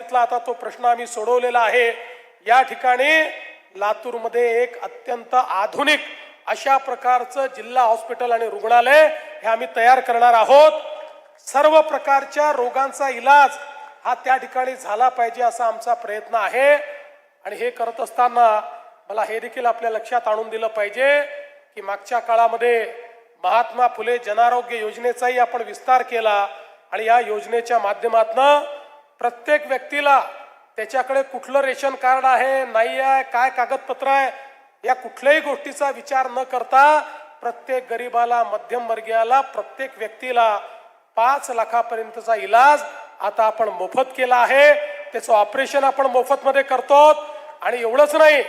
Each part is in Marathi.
आता तो प्रश्न आम्ही सोडवलेला आहे. या ठिकाणी लातूरमध्ये एक अत्यंत आधुनिक अशा प्रकारचं जिल्हा हॉस्पिटल आणि रुग्णालय हे आम्ही तयार करणार आहोत. सर्व प्रकारच्या रोगांचा इलाज हा त्या ठिकाणी झाला पाहिजे असा आमचा प्रयत्न आहे. आणि हे करत असताना मला हे देखील आपल्या लक्षात आणून दिलं पाहिजे की मागच्या काळामध्ये महात्मा फुले जनारोग्य योजनेचाही आपण विस्तार केला आणि या योजनेच्या माध्यमातून प्रत्येक व्यक्तीला त्याच्याकडे कुठलं रेशन कार्ड आहे नाही आहे काय कागदपत्र आहे या कुठल्याही गोष्टीचा विचार न करता प्रत्येक गरीबाला मध्यमवर्गीयाला प्रत्येक व्यक्तीला पाच लाखापर्यंतचा इलाज आता आपण मोफत केला आहे. त्याचं ऑपरेशन आपण मोफतमध्ये करतो आणि एवढंच नाही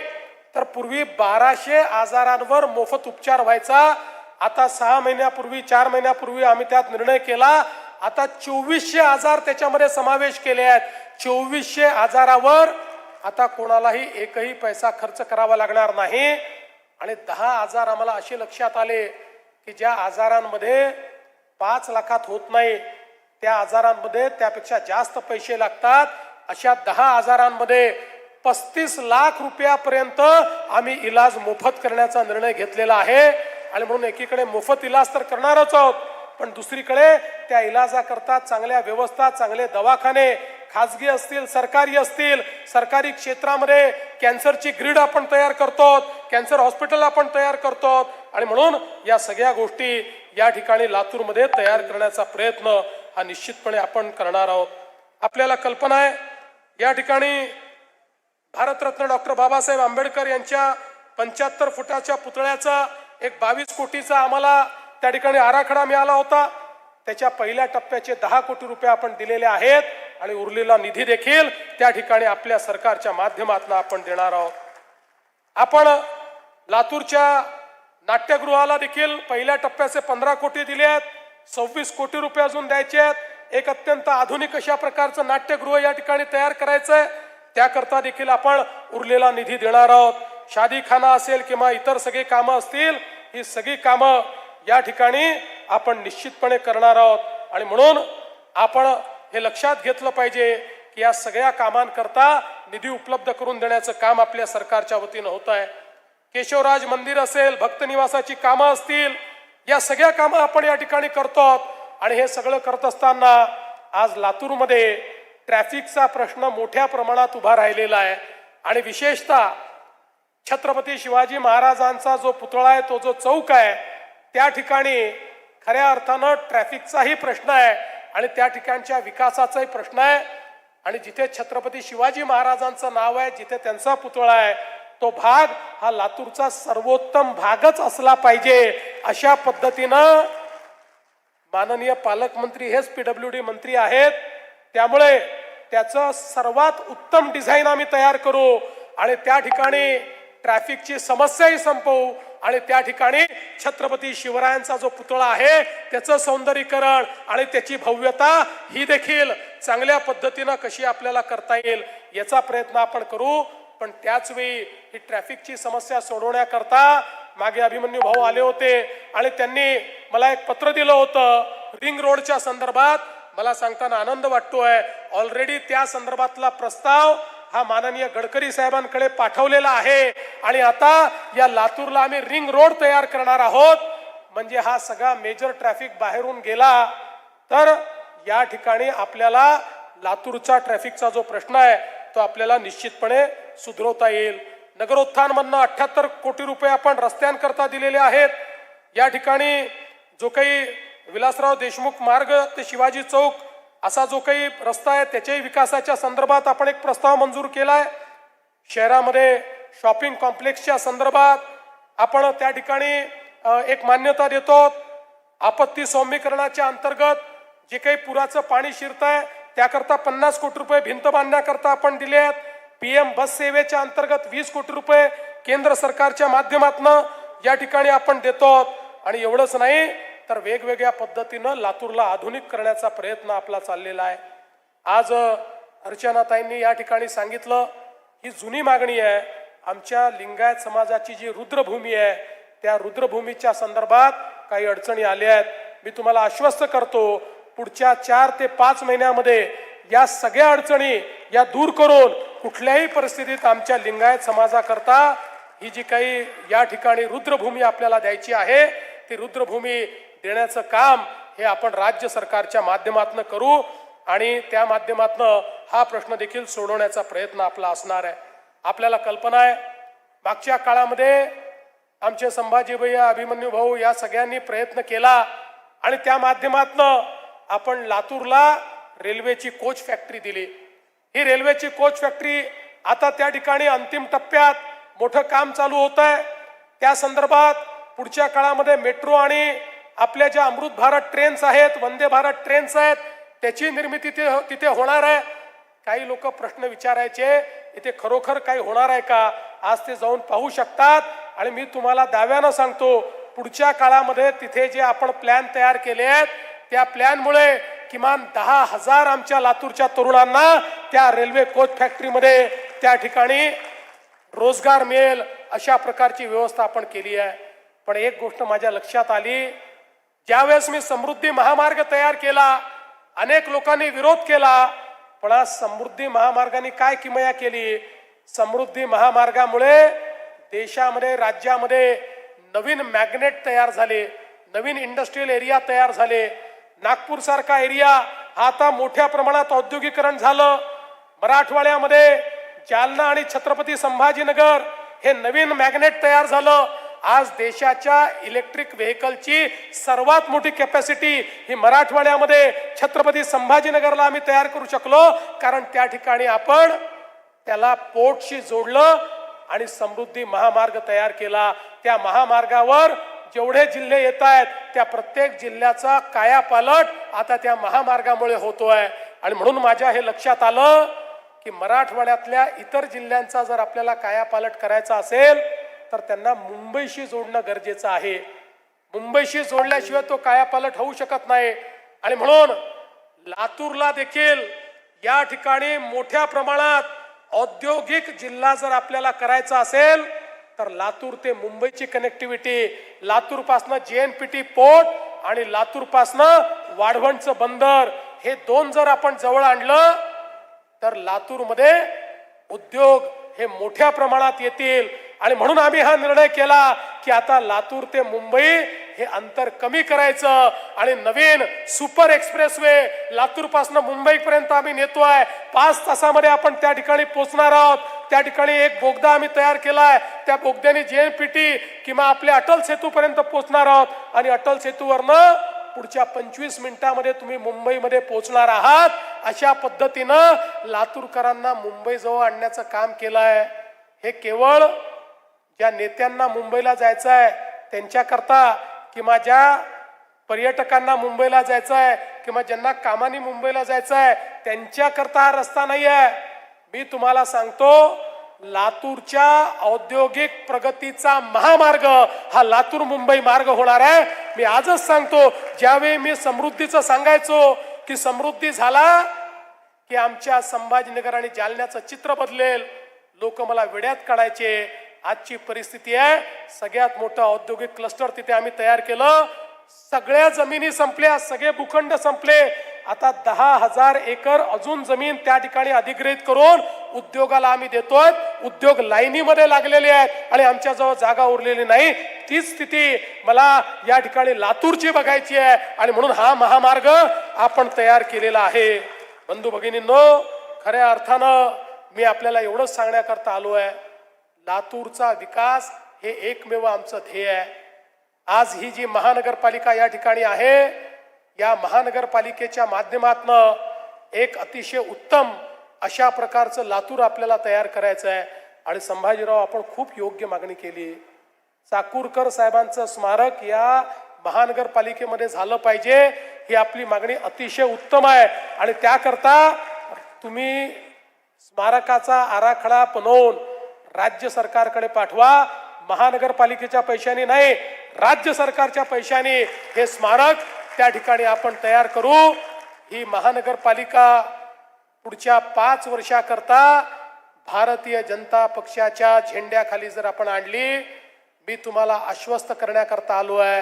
तर पूर्वी बाराशे आजारांवर मोफत उपचार व्हायचा. आता सहा महिन्यापूर्वी चार महिन्यापूर्वी आम्ही त्यात निर्णय केला आता चोवीसशे आजार त्याच्यामध्ये समावेश केले आहेत. चोवीसशे आजारावर आता कोणालाही एकही पैसा खर्च करावा लागणार नाही. आणि दहा आजार आम्हाला असे लक्षात आले की ज्या आजारांमध्ये पाच लाखात होत नाही त्या आजारांमध्ये त्यापेक्षा जास्त पैसे लागतात. अशा दहा आजारांमध्ये पस्तीस लाख रुपयापर्यंत आम्ही इलाज मोफत करण्याचा निर्णय घेतलेला आहे. आणि म्हणून एकीकडे मोफत इलाज तर करणारच आहोत पण दुसरीकडे त्या इलाजाकरता चांगल्या व्यवस्था चांगले दवाखाने खाजगी असतील सरकारी असतील सरकारी क्षेत्रामध्ये कॅन्सरची ग्रीड आपण तयार करतो कॅन्सर हॉस्पिटल आपण तयार करतो आणि म्हणून या सगळ्या गोष्टी या ठिकाणी लातूरमध्ये तयार करण्याचा प्रयत्न हा निश्चितपणे आपण करणार आहोत. आपल्याला कल्पना आहे या ठिकाणी भारतरत्न डॉक्टर बाबासाहेब आंबेडकर यांच्या पंच्याहत्तर फुटाच्या पुतळ्याचा एक बावीस कोटीचा आम्हाला त्या ठिकाणी आराखडा मिळाला होता. त्याच्या पहिल्या टप्प्याचे दहा कोटी रुपये आपण दिलेले आहेत आणि उरलेला निधी देखील त्या ठिकाणी आपल्या सरकारच्या माध्यमातून आपण देणार आहोत. आपण लातूरच्या नाट्यगृहाला देखील पहिल्या टप्प्याचे पंधरा कोटी दिले आहेत. सव्वीस कोटी रुपये अजून द्यायचे आहेत. एक अत्यंत आधुनिक अशा प्रकारचं नाट्यगृह या ठिकाणी तयार करायचं आहे त्याकरता देखील आपण उरलेला निधी देणार आहोत. शादीखाना असेल किंवा इतर सगळी कामं असतील ही सगळी कामं या ठिकाणी आपण निश्चितपणे करणार आहोत. आणि म्हणून आपण हे लक्षात घेतलं पाहिजे की या सगळ्या कामांकरता निधी उपलब्ध करून देण्याचं काम आपल्या सरकारच्या वतीनं होत आहे. केशवराज मंदिर असेल भक्त निवासाची कामं असतील या सगळ्या कामं आपण या ठिकाणी करतो आणि हे सगळं करत असताना आज लातूरमध्ये ट्रॅफिकचा प्रश्न मोठ्या प्रमाणात उभा राहिलेला आहे. आणि विशेषतः छत्रपती शिवाजी महाराजांचा जो पुतळा आहे तो जो चौक आहे त्या ठिकाणी खऱ्या अर्थानं ट्रॅफिकचाही प्रश्न आहे आणि त्या ठिकाणच्या विकासाचाही प्रश्न आहे. आणि जिथे छत्रपती शिवाजी महाराजांचं नाव आहे जिथे त्यांचा पुतळा आहे तो भाग हा लातूरचा सर्वोत्तम भागच असला पाहिजे अशा पद्धतीनं माननीय पालकमंत्री हेच पीडब्ल्यू डी मंत्री आहेत. त्यामुळे त्याचं सर्वात उत्तम डिझाईन आम्ही तयार करू आणि त्या ठिकाणी ट्रॅफिकची समस्याही संपवू. आणि त्या ठिकाणी छत्रपती शिवरायांचा जो पुतळा आहे त्याचं सौंदर्यीकरण आणि त्याची भव्यता ही देखील चांगल्या पद्धतीनं कशी आपल्याला करता येईल याचा प्रयत्न आपण करू. पण त्याच वेळी ही ट्रॅफिकची समस्या सोडवण्याकरता मागे अभिमन्यू भाऊ आले होते आणि त्यांनी मला एक पत्र दिलं होतं रिंग रोडच्या संदर्भात. मला सांगताना आनंद वाटतोय. ऑलरेडी त्या संदर्भातला प्रस्ताव हा माननीय गडकरी साहेबांकडे पाठवलेला आहे. आणि आता या लातूरला आम्ही रिंग रोड तयार करणार आहोत. म्हणजे हा सगळा मेजर ट्रॅफिक बाहेरून गेला. तर या ठिकाणी आपल्याला लातूरचा ट्रॅफिकचा जो प्रश्न आहे तो आपल्याला निश्चितपणे सुधरवता येईल. नगरोत्थानमधनं अठ्याहत्तर कोटी रुपये आपण रस्त्यांकरता दिलेले आहेत. या ठिकाणी जो काही विलासराव देशमुख मार्ग ते शिवाजी चौक असा जो काही रस्ता आहे त्याच्याही विकासाच्या संदर्भात आपण एक प्रस्ताव मंजूर केला आहे शहरामध्ये शॉपिंग कॉम्प्लेक्सच्या संदर्भात आपण त्या ठिकाणी एक मान्यता देतो. आपत्ती सौम्यीकरणाच्या अंतर्गत जे काही पुराचं पाणी शिरत आहे त्याकरता पन्नास कोटी रुपये भिंत बांधण्याकरता आपण दिले आहेत पी एम बस सेवेच्या अंतर्गत वीस कोटी रुपये केंद्र सरकारच्या माध्यमातून या ठिकाणी आपण देतो. आणि एवढंच नाही तर वेगवेगळ्या पद्धतीनं लातूरला आधुनिक करण्याचा प्रयत्न आपला चाललेला आहे. आज अर्चनाताईंनी या ठिकाणी सांगितलं ही जुनी मागणी आहे. आमच्या लिंगायत समाजाची जी रुद्रभूमी आहे त्या रुद्रभूमीच्या संदर्भात काही अडचणी आल्या आहेत. मी तुम्हाला आश्वस्त करतो पुढच्या चार ते पाच महिन्यामध्ये या सगळ्या अडचणी या दूर करून कुठल्याही परिस्थितीत आमच्या लिंगायत समाजाकरता ही जी काही या ठिकाणी रुद्रभूमी आपल्याला द्यायची आहे ती रुद्रभूमी देण्याचं काम हे आपण राज्य सरकारच्या माध्यमातून करू आणि त्या माध्यमातून हा प्रश्न देखील सोडवण्याचा प्रयत्न आपला असणार आहे. आपल्याला कल्पना आहे मागच्या काळामध्ये आमचे संभाजी भैया अभिमन्यू भाऊ या सगळ्यांनी प्रयत्न केला आणि त्या माध्यमातनं आपण लातूरला रेल्वेची कोच फॅक्टरी दिली. ही रेल्वेची कोच फॅक्टरी आता त्या ठिकाणी अंतिम टप्प्यात मोठं काम चालू होत आहे त्या संदर्भात पुढच्या काळामध्ये मेट्रो आणि आपल्या ज्या अमृत भारत ट्रेन्स आहेत वंदे भारत ट्रेन्स आहेत त्याची निर्मिती तिथे हो-, तिथे होणार आहे. काही लोक प्रश्न विचारायचे इथे खरोखर काही होणार आहे का? आज ते जाऊन पाहू शकतात. आणि मी तुम्हाला दाव्यानं सांगतो पुढच्या काळामध्ये तिथे जे आपण प्लॅन तयार केले आहेत त्या प्लॅनमुळे किमान दहा हजार आमच्या लातूरच्या तरुणांना त्या रेल्वे कोच फॅक्टरीमध्ये त्या ठिकाणी रोजगार मिळेल अशा प्रकारची व्यवस्था आपण केली आहे. पण एक गोष्ट माझ्या लक्षात आली ज्यावेळेस मी समृद्धी महामार्ग तयार केला अनेक लोकांनी विरोध केला पण आज समृद्धी महामार्गाने काय किमया केली? समृद्धी महामार्गामुळे देशामध्ये राज्यामध्ये नवीन मॅग्नेट तयार झाले नवीन इंडस्ट्रीयल एरिया तयार झाले. नागपूरसारखा एरिया हा आता मोठ्या प्रमाणात औद्योगिकरण झालं. मराठवाड्यामध्ये जालना आणि छत्रपती संभाजीनगर हे नवीन मॅग्नेट तयार झालं. आज देशाच्या इलेक्ट्रिक व्हेकलची सर्वात मोठी कॅपॅसिटी ही मराठवाड्यामध्ये छत्रपती संभाजीनगरला आम्ही तयार करू शकलो. कारण त्या ठिकाणी आपण त्याला पोर्टशी जोडलं आणि समृद्धी महामार्ग तयार केला. त्या महामार्गावर जेवढे जिल्हे येत आहेत त्या प्रत्येक जिल्ह्याचा कायापालट आता त्या महामार्गामुळे होतोय. आणि म्हणून माझ्या हे लक्षात आलं की मराठवाड्यातल्या इतर जिल्ह्यांचा जर आपल्याला कायापालट करायचा असेल तर त्यांना मुंबईशी जोडणं गरजेचं आहे. मुंबईशी जोडल्याशिवाय तो कायापालट होऊ शकत नाही. आणि म्हणून लातूरला देखील या ठिकाणी मोठ्या प्रमाणात औद्योगिक जिल्हा जर आपल्याला करायचा असेल तर लातूर ते मुंबईची कनेक्टिव्हिटी लातूरपासून जे एन पी टी पोर्ट आणि लातूरपासनं वाढवणचं बंदर हे दोन जर आपण जवळ आणलं तर लातूरमध्ये उद्योग हे मोठ्या प्रमाणात येतील. आणि म्हणून आम्ही हा निर्णय केला की आता लातूर ते मुंबई हे अंतर कमी करायचं आणि नवीन सुपर एक्सप्रेसवे वे पासून मुंबईपर्यंत आम्ही नेतोय पाच तासामध्ये आपण त्या ठिकाणी पोहोचणार आहोत. त्या ठिकाणी एक बोगदा आम्ही तयार केलाय त्या बोगद्याने जे पी टी किंवा आपल्या अटल सेतूपर्यंत पोहोचणार आहोत. आणि अटल सेतूवरनं पुढच्या पंचवीस मिनिटामध्ये तुम्ही मुंबईमध्ये पोहोचणार आहात. अशा पद्धतीनं लातूरकरांना मुंबईजवळ आणण्याचं काम केलं आहे. हे केवळ ज्या नेत्यांना मुंबईला जायचं आहे त्यांच्याकरता किंवा ज्या पर्यटकांना मुंबईला जायचं आहे किंवा ज्यांना कामाने मुंबईला जायचं आहे त्यांच्याकरता हा रस्ता नाही आहे मी तुम्हाला सांगतो लातूरच्या औद्योगिक प्रगतीचा महामार्ग हा लातूर मुंबई मार्ग होणार आहे. मी आजच सांगतो ज्यावेळी मी समृद्धीचं सांगायचो की समृद्धी झाला की आमच्या संभाजीनगर आणि जालन्याचं चित्र बदलेल. लोक मला वेड्यात काढायचे. आजची परिस्थिती आहे. सगळ्यात मोठं औद्योगिक क्लस्टर तिथे आम्ही तयार केलं. सगळ्या जमिनी संपल्या सगळे भूखंड संपले. आता दहा हजार एकर अजून जमीन त्या ठिकाणी अधिग्रहित करून उद्योगाला आम्ही देतोय. उद्योग लाईनीमध्ये लागलेले आहेत आणि आमच्याजवळ जागा उरलेली नाही. तीच स्थिती मला या ठिकाणी लातूरची बघायची आहे आणि म्हणून हा महामार्ग आपण तयार केलेला आहे. बंधू भगिनींनो खऱ्या अर्थानं मी आपल्याला एवढंच सांगण्याकरता आलो आहे. लातूरचा विकास हे एकमेव आमचं ध्येय आहे. आज ही जी महानगरपालिका या ठिकाणी आहे या महानगरपालिकेच्या माध्यमातनं एक अतिशय उत्तम अशा प्रकारचं लातूर आपल्याला तयार करायचं आहे. आणि संभाजीराव आपण खूप योग्य मागणी केली. चाकूरकर साहेबांचं स्मारक या महानगरपालिकेमध्ये झालं पाहिजे ही आपली मागणी अतिशय उत्तम आहे. आणि त्याकरता तुम्ही स्मारकाचा आराखडा बनवून राज्य सरकारकडे पाठवा. महानगरपालिकेच्या पैशाने नाही राज्य सरकारच्या पैशाने हे स्मारक त्या ठिकाणी आपण तयार करू. ही महानगरपालिका पुढच्या पाच वर्षाकरता भारतीय जनता पक्षाच्या झेंड्याखाली जर आपण आणली मी तुम्हाला आश्वस्त करण्याकरता आलो आहे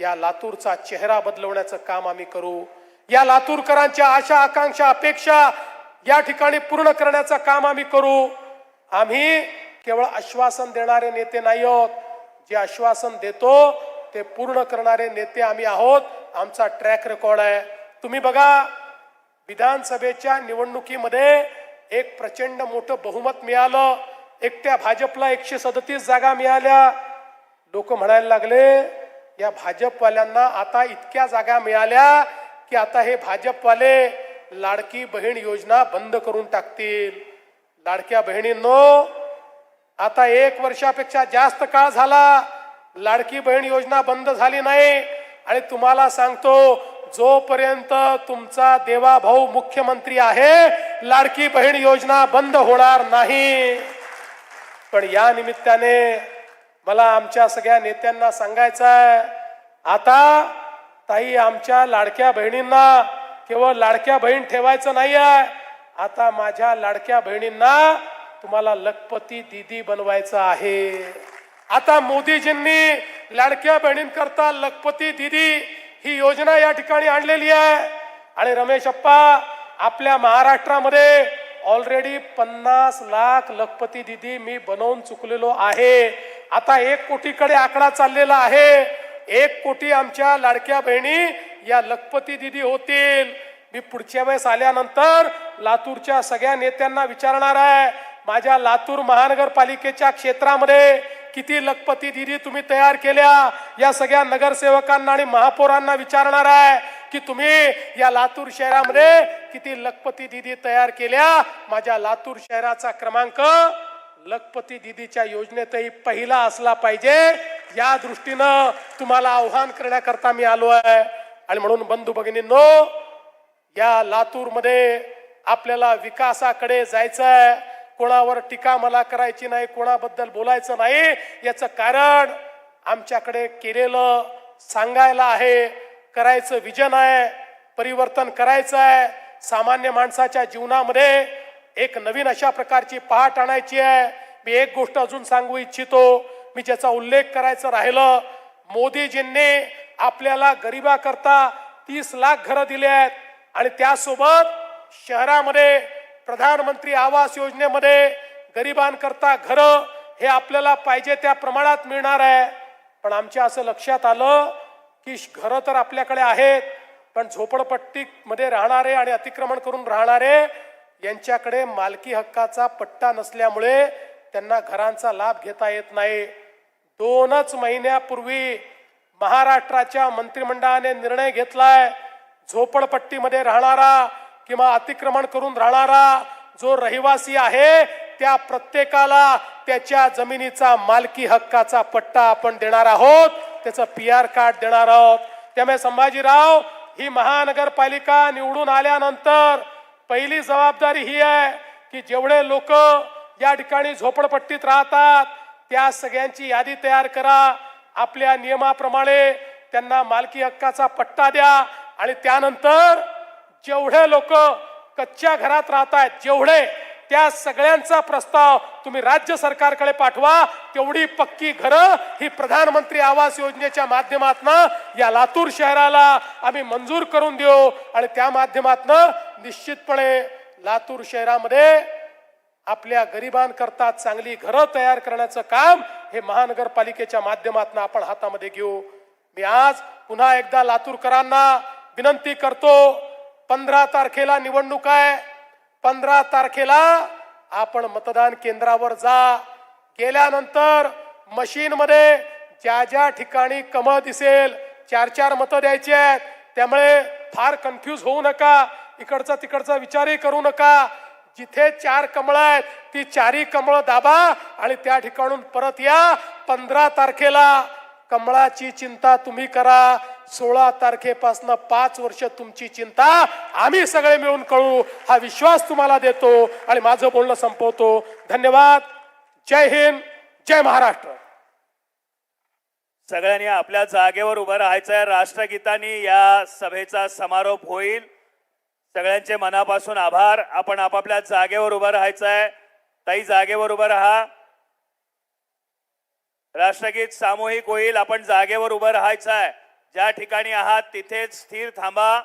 या लातूरचा चेहरा बदलवण्याचं काम आम्ही करू. या लातूरकरांच्या आशा आकांक्षा अपेक्षा या ठिकाणी पूर्ण करण्याचं काम आम्ही करू. आम्ही केवळ आश्वासन देणारे नेते नाही आहोत. जे आश्वासन देतो ते पूर्ण करणारे नेते आम्ही आहोत. आमचा ट्रॅक रेकॉर्ड आहे. तुम्ही बघा विधानसभेच्या निवडणुकीमध्ये एक प्रचंड मोठं बहुमत मिळालं. एकट्या भाजपला एकशे सदतीस जागा मिळाल्या. लोक म्हणायला लागले या भाजपवाल्यांना आता इतक्या जागा मिळाल्या की आता हे भाजपवाले लाडकी बहीण योजना बंद करून टाकतील. लाडक्या बहिणींनो आता एक वर्षापेक्षा जास्त काळ झाला लाडकी बहीण योजना बंद झाली नाही. आणि तुम्हाला सांगतो जोपर्यंत तुमचा देवा भाऊ मुख्यमंत्री आहे लाडकी बहीण योजना बंद होणार नाही. पण या निमित्ताने मला आमच्या सगळ्या नेत्यांना सांगायचं आहे आता ताई आमच्या लाडक्या बहिणींना केवळ लाडक्या बहीण ठेवायचं नाही आहे आता माझ्या लाडक्या बहिणींना तुम्हाला लखपती दिदी बनवायचं आहे. आता मोदीजींनी लाडक्या बहिणींकरता लखपती दिदी ही योजना या ठिकाणी आणलेली आहे. आणि रमेश अप्पा आपल्या महाराष्ट्रामध्ये ऑलरेडी पन्नास लाख लखपती दिदी मी बनवून चुकलेलो आहे. आता एक कोटीकडे आकडा चाललेला आहे. एक कोटी आमच्या लाडक्या बहिणी या लखपती दिदी होतील. मी पुढच्या वेळेस आल्यानंतर लातूरच्या सगळ्या नेत्यांना विचारणार आहे माझ्या लातूर महानगरपालिकेच्या क्षेत्रामध्ये किती लखपती दिदी तुम्ही तयार केल्या? या सगळ्या नगरसेवकांना आणि महापौरांना विचारणार आहे की तुम्ही या लातूर शहरामध्ये किती लखपती दिदी तयार केल्या? माझ्या लातूर शहराचा क्रमांक लखपती दिदीच्या योजनेतही पहिला असला पाहिजे. या दृष्टीनं तुम्हाला आव्हान करण्याकरता मी आलो आहे. आणि म्हणून बंधू भगिनींनो या लातूरमध्ये आपल्याला विकासाकडे जायचं आहे कोणावर टीका मला करायची नाही कोणाबद्दल बोलायचं नाही. याचं कारण आमच्याकडे केलेलं सांगायला आहे. करायचं विजन आहे परिवर्तन करायचं आहे सामान्य माणसाच्या जीवनामध्ये एक नवीन अशा प्रकारची पहाट आणायची आहे. मी एक गोष्ट अजून सांगू इच्छितो. मी ज्याचा उल्लेख करायचं राहिलं मोदीजींनी आपल्याला गरिबाकरता तीस लाख घरं दिली आहेत. आणि त्यासोबत शहरामध्ये प्रधानमंत्री आवास योजनेमध्ये गरिबांकरता घरं हे आपल्याला पाहिजे त्या प्रमाणात मिळणार आहे. पण आमच्या असं लक्षात आलं की घरं तर आपल्याकडे आहेत पण झोपडपट्टीमध्ये राहणारे आणि अतिक्रमण करून राहणारे यांच्याकडे मालकी हक्काचा पट्टा नसल्यामुळे त्यांना घरांचा लाभ घेता येत नाही. दोनच महिन्यापूर्वी महाराष्ट्राच्या मंत्रिमंडळाने निर्णय घेतलाय झोपडपट्टीमध्ये राहणारा किंवा अतिक्रमण करून राहणारा जो रहिवासी आहे त्या प्रत्येकाला त्याच्या जमिनीचा मालकी हक्काचा पट्टा आपण देणार आहोत. त्याचं पी आर कार्ड देणार आहोत. त्यामुळे संभाजीराव ही महानगरपालिका निवडून आल्यानंतर पहिली जबाबदारी ही आहे की जेवढे लोक या ठिकाणी झोपडपट्टीत राहतात त्या सगळ्यांची यादी तयार करा. आपल्या नियमाप्रमाणे त्यांना मालकी हक्काचा पट्टा द्या आणि त्यानंतर जेवढे लोक कच्च्या घरात राहत आहेत जेवढे त्या सगळ्यांचा प्रस्ताव तुम्ही राज्य सरकारकडे पाठवा तेवढी पक्की घरं ही प्रधानमंत्री आवास योजनेच्या माध्यमातनं या लातूर शहराला आम्ही मंजूर करून देऊ आणि त्या माध्यमातनं निश्चितपणे लातूर शहरामध्ये आपल्या गरिबांकरता चांगली घरं तयार करण्याचं काम हे महानगरपालिकेच्या माध्यमातून आपण हातामध्ये घेऊ. मी आज पुन्हा एकदा लातूरकरांना विनंती करतो पंधरा तारखेला निवडणूक आहे. पंधरा तारखेला आपण मतदान केंद्रावर जा. गेल्यानंतर मशीनमध्ये ज्या ज्या ठिकाणी कमळ दिसेल चार चार मतं द्यायची आहेत त्यामुळे फार कन्फ्यूज होऊ नका. इकडचा तिकडचा विचारही करू नका. जिथे चार कमळं आहेत ती चारही कमळं दाबा आणि त्या ठिकाणून परत या. पंधरा तारखेला कमळाची चिंता तुम्ही करा. सोळा तारखेपासून पाच वर्ष तुमची चिंता आम्ही सगळे मिळून कळू हा विश्वास तुम्हाला देतो आणि माझं बोलणं संपवतो. धन्यवाद. जय हिंद. जय महाराष्ट्र. सगळ्यांनी आपल्या जागेवर उभं राहायचंय राष्ट्रगीतानी या सभेचा समारोप होईल. सगळ्यांचे मनापासून आभार. आपण आपापल्या जागेवर उभं राहायचंय ताई जागेवर उभं राहा. राष्ट्रगीत सामूहिक होईल. आपण जागेवर उभं राहायचंय ज्या ठिकाणी आहात तिथेच स्थिर थांबा.